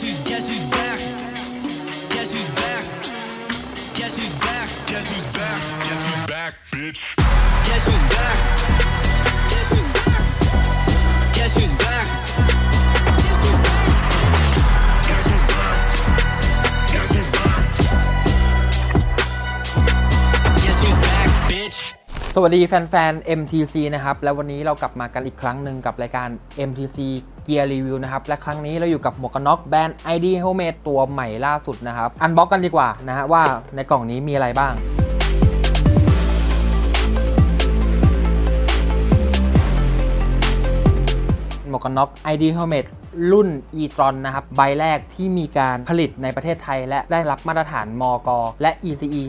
Guess who's guess who's back? Guess who's back? Guess who's back? Guess who's back? Guess who's back, bitch? สวัสดีแฟนๆ MTC นะครับ แล้ววันนี้เรากลับมากันอีกครั้งหนึ่งกับรายการ MTC Gear Review นะครับ และครั้งนี้เราอยู่กับหมวกกันน็อกแบรนด์ ID Helmet ตัวใหม่ล่าสุดนะครับ อันบ็อกกันดีกว่านะฮะว่าในกล่องนี้มีอะไรบ้างหมวกกันน็อก ID Helmet รุ่น e-tron นะครับ ใบแรกที่มีการผลิตในประเทศไทย และได้รับมาตรฐานมก และ ECE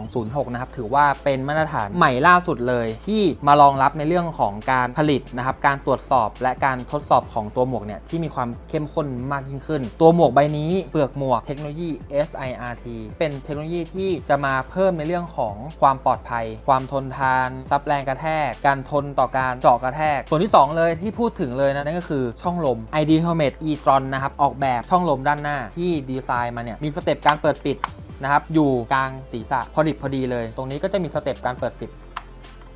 2206 นะครับ ถือว่าเป็นมาตรฐานใหม่ล่าสุดเลย ที่มารองรับในเรื่องของการผลิตนะครับ การตรวจสอบและการทดสอบของตัวหมวกเนี่ยที่มีความเข้มข้นมากยิ่งขึ้น ตัวหมวกใบนี้เปลือกหมวกเทคโนโลยี SIRT เป็นเทคโนโลยีที่จะมาเพิ่มในเรื่องของความปลอดภัย ความทนทานซับแรงกระแทก การทนต่อการเจาะกระแทก ส่วนที่ 2 เลยที่พูดถึงเลยนะนั่นก็คือช่องลม idiom Helmet e-tron นะครับออกแบบช่องลมด้านหน้าที่ดีไซน์มาเนี่ยมีสเต็ปการเปิดปิดนะครับอยู่กลางศีรษะพอดิบพอดีเลย ตรงนี้ก็จะมีสเต็ปการเปิดปิด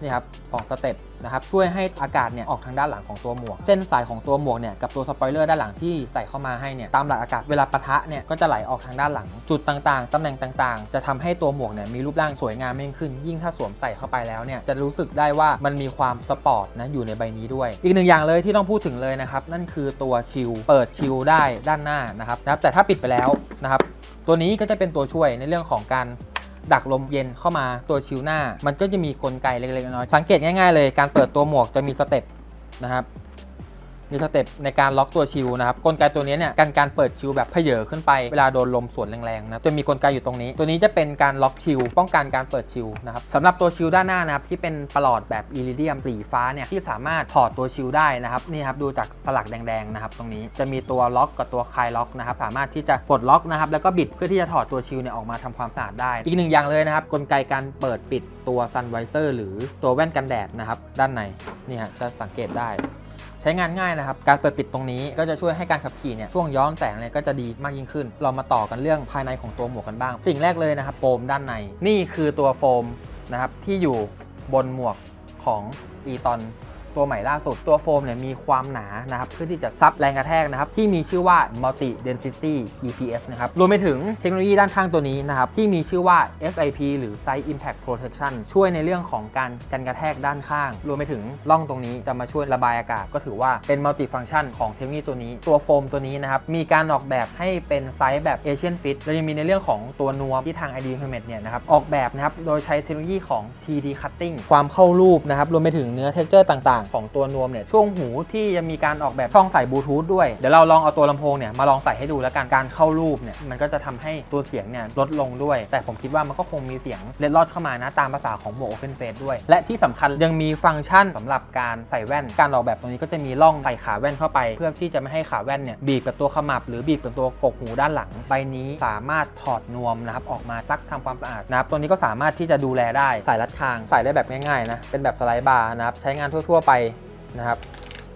นี่ครับสองสเต็ปนะครับช่วยให้อากาศเนี่ยออกทางด้านหลังของตัวหมวก เส้นสายของตัวหมวกเนี่ยกับตัวสปอยเลอร์ด้านหลังที่ใส่เข้ามาให้เนี่ยตามหลักอากาศเวลาปะทะเนี่ยก็จะไหลออกทางด้านหลัง จุดต่างๆตำแหน่งต่างๆ จะทำให้ตัวหมวกเนี่ยมีรูปร่างสวยงามมากยิ่งขึ้น ยิ่งถ้าสวมใส่เข้าไปแล้วเนี่ยจะรู้สึกได้ว่ามันมีความสปอร์ตนะอยู่ในใบนี้ด้วย อีกหนึ่งอย่างเลยที่ต้องพูดถึงเลยนะครับนั่นคือตัวชิลเปิดชิลได้ด้านหน้านะครับแต่ถ้าปิดไปแล้วนะครับตัวนี้ก็จะเป็นตัวช่วยในเรื่องของการ ดักลมเย็นเข้ามาตัวชิวหน้า มันก็จะมีกลไกเล็กๆน้อยๆสังเกตง่ายๆเลยการเปิดตัวหมวกจะมีสเต็ปนะครับ มีสเต็ปในการล็อกตัวชิวนะครับกลไกตัวนี้เนี่ยการการเปิดชิวแบบเพเยอขึ้นไปเวลาโดนลมสวนแรงๆนะจะมีกลไกอยู่ตรงนี้ ตัวนี้จะเป็นการล็อกชิวป้องกันการเปิดชิวนะครับสำหรับตัวชิวด้านหน้านะครับที่เป็นปลอดแบบอิริเดียมสีฟ้าเนี่ยที่สามารถถอดตัวชิวได้นะครับนี่ครับดูจากสลักแดงๆนะครับตรงนี้จะมีตัวล็อกกับตัวคลายล็อกนะครับสามารถที่จะปลดล็อกนะครับแล้วก็บิดเพื่อที่จะถอดตัวชิวเนี่ยออกมาทำความสะอาดได้ อีกหนึ่งอย่างเลยนะครับกลไกการเปิดปิดตัวซันไวเซอร์หรือตัวแว่นกันแดดนะครับด้านในนี่ฮะจะสังเกตได้ ใช้งานง่ายนะครับ การเปิดปิดตรงนี้ก็จะช่วยให้การขับขี่เนี่ยช่วงย้อนแสงเนี่ยก็จะดีมากยิ่งขึ้น เรามาต่อกันเรื่องภายในของตัวหมวกกันบ้าง สิ่งแรกเลยนะครับโฟมด้านใน นี่คือตัวโฟมนะครับที่อยู่บนหมวกของอีตอน ตัวใหม่ล่าสุดตัวโฟมเนี่ยมีความหนานะครับเพื่อที่จะซับแรงกระแทกนะครับที่มีชื่อว่า multi density EPS นะครับรวมไปถึงเทคโนโลยีด้านข้างตัวนี้นะครับที่มีชื่อว่า SIP หรือ Side Impact Protection ช่วยในเรื่องของการกันกระแทกด้านข้าง รวมไปถึงร่องตรงนี้จะมาช่วยระบายอากาศ ก็ถือว่าเป็น multi function ของเทคโนโลยีตัวนี้ ตัวโฟมตัวนี้นะครับมีการออกแบบให้เป็นไซส์แบบ Asian Fit แล้วยังมีในเรื่องของตัวนวมที่ทาง ID Helmet เนี่ยนะครับออกแบบนะครับโดยใช้เทคโนโลยีของ 3D Cutting ความเข้ารูปนะครับรวมไปถึงเนื้อ texture ต่างๆของตัวนวมเนี่ยช่วงหูที่จะมีการออกแบบช่องใส่บลูทูธด้วย เดี๋ยวเราลองเอาตัวลำโพงเนี่ยมาลองใส่ให้ดูแล้วกันการเข้ารูปเนี่ยมันก็จะทำให้ตัวเสียงเนี่ยลดลงด้วย แต่ผมคิดว่ามันก็คงมีเสียงเล็ดลอดเข้ามานะตามภาษาของหมวก Open Face ด้วย และที่สำคัญยังมีฟังก์ชันสำหรับการใส่แว่น การออกแบบตรงนี้ก็จะมีร่องใส่ขาแว่นเข้าไป เพื่อที่จะไม่ให้ขาแว่นเนี่ยบีบกับตัวขมับ หรือบีบกับตัวกกหูด้านหลังใบนี้สามารถถอดนวมนะครับออกมาซักทำความสะอาดนะครับตัวนี้ก็สามารถที่จะดูแลได้ใส่รัดคางใส่ได้แบบง่ายๆนะเป็นแบบสไลด์บาร์นะครับใช้งานทั่วๆไปนะครับ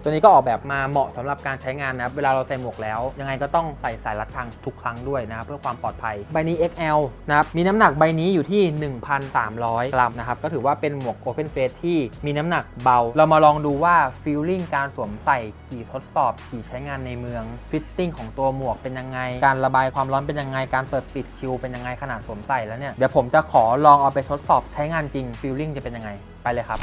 ตัวนี้ก็ออกแบบมาเหมาะสำหรับการใช้งานนะครับ เวลาเราใส่หมวกแล้ว ยังไงก็ต้องใส่สายรัดคางทุกครั้งด้วยนะครับ เพื่อความปลอดภัย ใบนี้ XL นะครับ มีน้ำหนักใบนี้อยู่ที่ 1,300 กรัมนะครับ ก็ถือว่าเป็นหมวก Open Face ที่มีน้ำหนักเบา เรามาลองดูว่า Feeling การสวมใส่ขี่ทดสอบขี่ใช้งานในเมือง Fitting ของตัวหมวกเป็นยังไง การระบายความร้อนเป็นยังไง การเปิดปิดชิลเป็นยังไงขนาดสวมใส่แล้วเนี่ยเดี๋ยวผมจะขอลองเอาไปทดสอบใช้งานจริง Feeling จะเป็นยังไงไปเลยครับ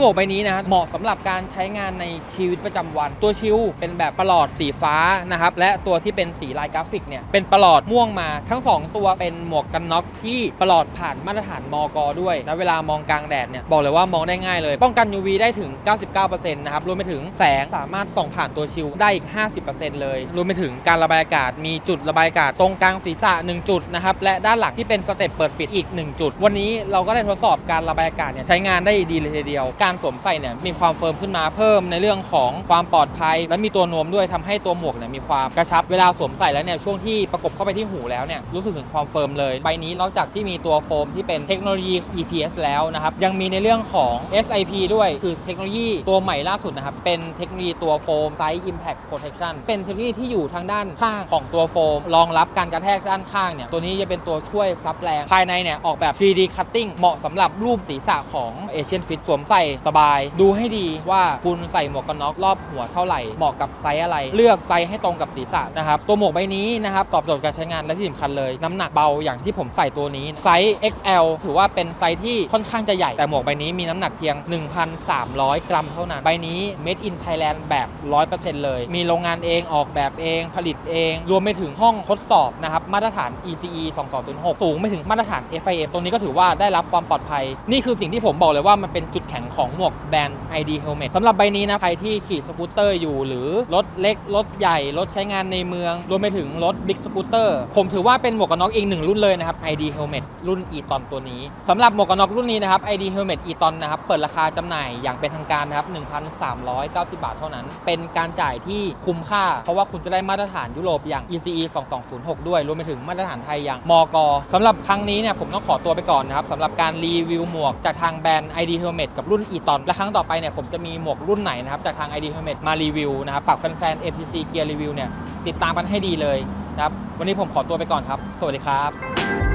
หมวกใบนี้นะเหมาะสำหรับการใช้งานในชีวิตประจำวัน ตัวชิวเป็นแบบประหลอดสีฟ้านะครับและตัวที่เป็นสีลายกราฟิกเนี่ยเป็นประหลอดม่วงมาทั้ง 2 ตัวเป็นหมวกกันน็อกที่ประหลอดผ่านมาตรฐานมกด้วยและเวลามองกลางแดดเนี่ยบอกเลยว่ามองได้ง่ายเลย ป้องกัน UV ได้ถึง 99%นะครับรวมไปถึงแสงสามารถส่องผ่านตัวชิวได้อีก 50%เลย รวมไปถึงการระบายอากาศมีจุดระบายอากาศตรงกลางศีรษะ 1 จุดนะครับและด้านหลังที่เป็นสเต็ปเปิดปิดอีก 1 จุด วันนี้เราก็ได้ทดสอบการระบายอากาศเนี่ยใช้งานได้ดีเลยทีเดียวการสวมใส่เนี่ยมีความเฟิร์มขึ้นมาเพิ่มในเรื่องของความปลอดภัย และมีตัวนวมด้วยทำให้ตัวหมวกเนี่ยมีความกระชับเวลาสวมใส่แล้วเนี่ยช่วงที่ประกบเข้าไปที่หูแล้วเนี่ยรู้สึกถึงความเฟิร์มเลยใบนี้นอกจากที่มีตัวโฟมที่เป็นเทคโนโลยี EPS แล้วนะครับยังมีในเรื่องของ SIP ด้วยคือเทคโนโลยีตัวใหม่ล่าสุดนะครับเป็นเทคโนโลยีตัวโฟม Side Impact Protection เป็นเทคโนโลยีที่อยู่ทางด้านข้างของตัวโฟม รองรับการกระแทกด้านข้างเนี่ยตัวนี้จะเป็นตัวช่วยซับแรงภายในเนี่ยออกแบบ 3D Cutting เหมาะสำหรับรูปศีรษะของ Asian Fit สวมใส่สบาย ดูให้ดีว่าคุณใส่หมวกกันน็อกรอบหัวเท่าไหร่เหมาะกับไซส์อะไร เลือกไซส์ให้ตรงกับศีรษะนะครับตัวหมวกใบนี้นะครับตอบโจทย์การใช้งานและที่สำคัญเลย น้ำหนักเบาอย่างที่ผมใส่ตัวนี้ไซส์ XL ถือว่าเป็นไซส์ที่ค่อนข้างจะใหญ่แต่หมวกใบนี้มีน้ำหนักเพียง 1,300 กรัมเท่านั้นใบนี้ Made in Thailand แบบ 100%เลย มีโรงงานเองออกแบบเอง ผลิตเอง รวมไปถึงห้องทดสอบนะครับมาตรฐาน ECE 2206 สูงไปถึงมาตรฐาน FIM ตรงนี้ก็ถือว่าได้รับความปลอดภัย นี่คือสิ่งที่ผมบอกเลยว่ามันเป็นจุดแข็งของหมวกแบรนด์ ID Helmet สำหรับใบนี้นะใครที่ขี่สกูตเตอร์อยู่ หรือรถเล็ก รถใหญ่ รถใช้งานในเมือง รวมไปถึงรถบิ๊กสกูตเตอร์ผมถือว่าเป็นหมวกกันน็อกอีกหนึ่งรุ่นเลยนะครับ ID Helmet รุ่น e t o n ตัวนี้สำหรับหมวกกันน็อกรุ่นนี้นะครับ ID Helmet e t o n นะครับเปิดราคาจำหน่ายอย่างเป็นทางการนะครับ1,390 บาทเท่านั้น เป็นการจ่ายที่คุ้มค่า เพราะว่าคุณจะได้มาตรฐานยุโรปอย่าง ECE 2206 ด้วยรวมไปถึงมาตรฐานไทยอย่างมกสำหรับครั้งนี้เนี่ยผมต้องขอตัวไปก่อนนะครับสำหรับการรีวิวหมวกจากทางแบรนด์ ID Helmet กับรุ่น e ตอน และครั้งต่อไปเนี่ยผมจะมีหมวกรุ่นไหนนะครับจากทาง ID Helmet มารีวิวนะครับฝากแฟนๆ APC Gear Review เนี่ยติดตามกันให้ดีเลยนะครับวันนี้ผมขอตัวไปก่อนครับ สวัสดีครับ